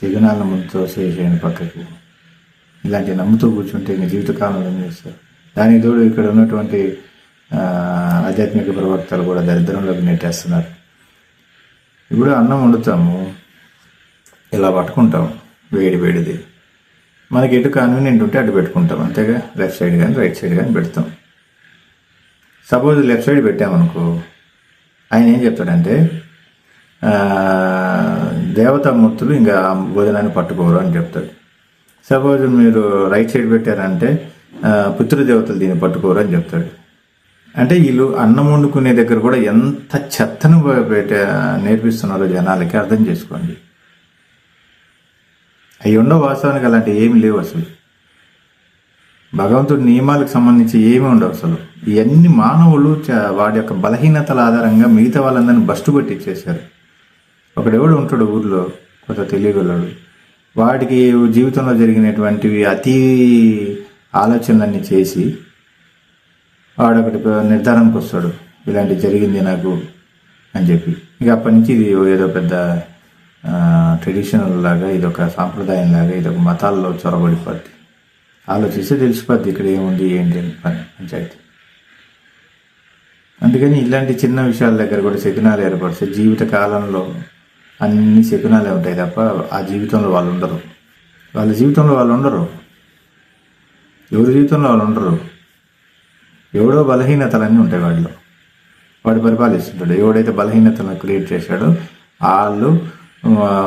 సిగ్నల్ని ముందుతో చేసేయండి పక్కకు. ఇలాంటి నమ్ముతూ కూర్చుంటే ఇంక జీవితకాలంలో ఏం చేస్తారు? దానికి తోడు ఇక్కడ ఉన్నటువంటి ఆధ్యాత్మిక ప్రవక్తలు కూడా దరిద్రంలోకి నెట్టేస్తున్నారు. ఇప్పుడు అన్నం వండుతాము ఇలా పట్టుకుంటాం వేడి వేడిది. మనకి ఎటు కన్వీనియంట్ ఉంటే అటు పెట్టుకుంటాం అంతేగా? లెఫ్ట్ సైడ్ కానీ రైట్ సైడ్ కానీ పెడతాం. సపోజ్ లెఫ్ట్ సైడ్ పెట్టామనుకో ఆయన ఏం చెప్తాడంటే దేవతామూర్తులు ఇంకా భోజనాన్ని పట్టుకోరు అని చెప్తాడు సపోజ్ మీరు రైట్ సైడ్ పెట్టారంటే ఆ, పితృదేవతలు దీన్ని పట్టుకోరు అని చెప్తాడు అంటే వీళ్ళు అన్నం వండుకునే దగ్గర కూడా ఎంత చెత్తను పెట్టే నేర్పిస్తున్నారో జనాలకి అర్థం చేసుకోండి. అవి ఉండవు వాస్తవానికి అలాంటి ఏమి లేవు అసలు. భగవంతుడి నియమాలకు సంబంధించి ఏమి ఉండవు అసలు. ఇవన్నీ మానవులు చ- వాడి యొక్క బలహీనతల ఆధారంగా మిగతా వాళ్ళందరినీ బస్టు కొట్టించేశారు ఒకడెవడు ఉంటాడు ఊర్లో కొంత తెలియగలడు. వాడికి జీవితంలో జరిగినటువంటివి అతి ఆలోచనలన్నీ చేసి వాడు ఒకటి నిర్ధారణకు వస్తాడు. ఇలాంటి జరిగింది నాకు అని చెప్పి. ఇక అప్పటి నుంచి ఇది ఏదో పెద్ద ట్రెడిషనల్ లాగా ఇది ఒక సాంప్రదాయం లాగా ఇది ఒక మతాల్లో చొరబడిపోద్ది. ఆలోచిస్తే తెలిసిపోద్ది ఇక్కడ ఏముంది ఏంటి అని పని పంచాయతీ. అందుకని ఇలాంటి చిన్న విషయాల దగ్గర కూడా శకునాలు ఏర్పడితే జీవిత కాలంలో అన్ని శకునాలే ఉంటాయి తప్ప ఆ జీవితంలో వాళ్ళు ఉండరు. వాళ్ళ జీవితంలో వాళ్ళు ఉండరు. ఎవరి జీవితంలో వాళ్ళు ఉండరు. ఎవడో బలహీనతలన్నీ ఉంటాయి వాళ్ళు వాడు పరిపాలిస్తుంటాడు. ఎవడైతే బలహీనతలను క్రియేట్ చేశాడో వాళ్ళు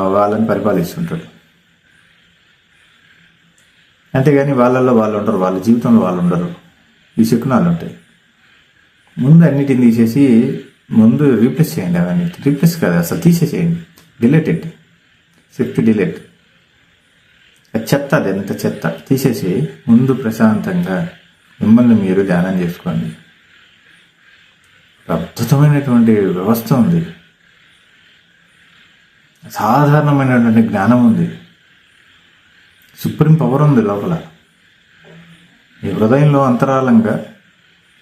వాళ్ళని పరిపాలిస్తుంటాడు. అంతేగాని వాళ్ళల్లో వాళ్ళు ఉండరు. వాళ్ళ జీవితంలో వాళ్ళు ఉండరు. ఈ శకునాలు ఉంటాయి. ముందు అన్నిటిని తీసేసి ముందు రీప్లేస్ చేయండి అవన్నీ. రీప్లేస్ కాదు అసలు తీసేసేయండి. Deleted shift delete. అది చెత్త అది ఎంత చెత్త? తీసేసి ముందు ప్రశాంతంగా మిమ్మల్ని మీరు ధ్యానం చేసుకోండి. అద్భుతమైనటువంటి వ్యవస్థ ఉంది. సాధారణమైనటువంటి జ్ఞానం ఉంది. సుప్రీం పవర్ ఉంది లోపల. ఈ హృదయంలో అంతరాలంగా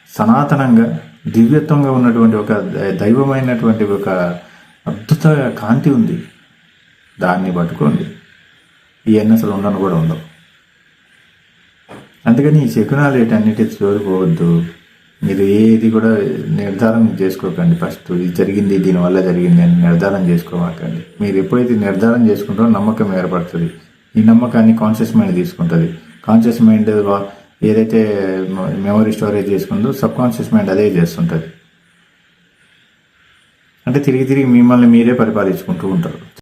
సనాతనంగా దివ్యత్వంగా ఉన్నటువంటి ఒక దైవమైనటువంటి ఒక అద్భుత కాంతి ఉంది. దాన్ని పట్టుకోండి. ఇవన్నీ అసలు ఉండను కూడా ఉండవు. అందుకని ఈ శకునాలు వీటన్నిటి చోరుకోవద్దు మీరు ఏది కూడా నిర్ధారణ చేసుకోకండి. ఫస్ట్ ఇది జరిగింది దీనివల్ల జరిగింది అని నిర్ధారణ చేసుకోమాకండి. మీరు ఎప్పుడైతే నిర్ధారణ చేసుకుంటారో నమ్మకం ఏర్పడుతుంది. ఈ నమ్మకాన్ని కాన్షియస్ మైండ్ తీసుకుంటుంది. కాన్షియస్ మైండ్ ఏదైతే మెమరీ స్టోరేజ్ చేసుకుందో సబ్ కాన్షియస్ మైండ్ అదే చేస్తుంటుంది. అంటే తిరిగి తిరిగి మిమ్మల్ని మీరే పరిపాలించుకుంటూ ఉంటారు.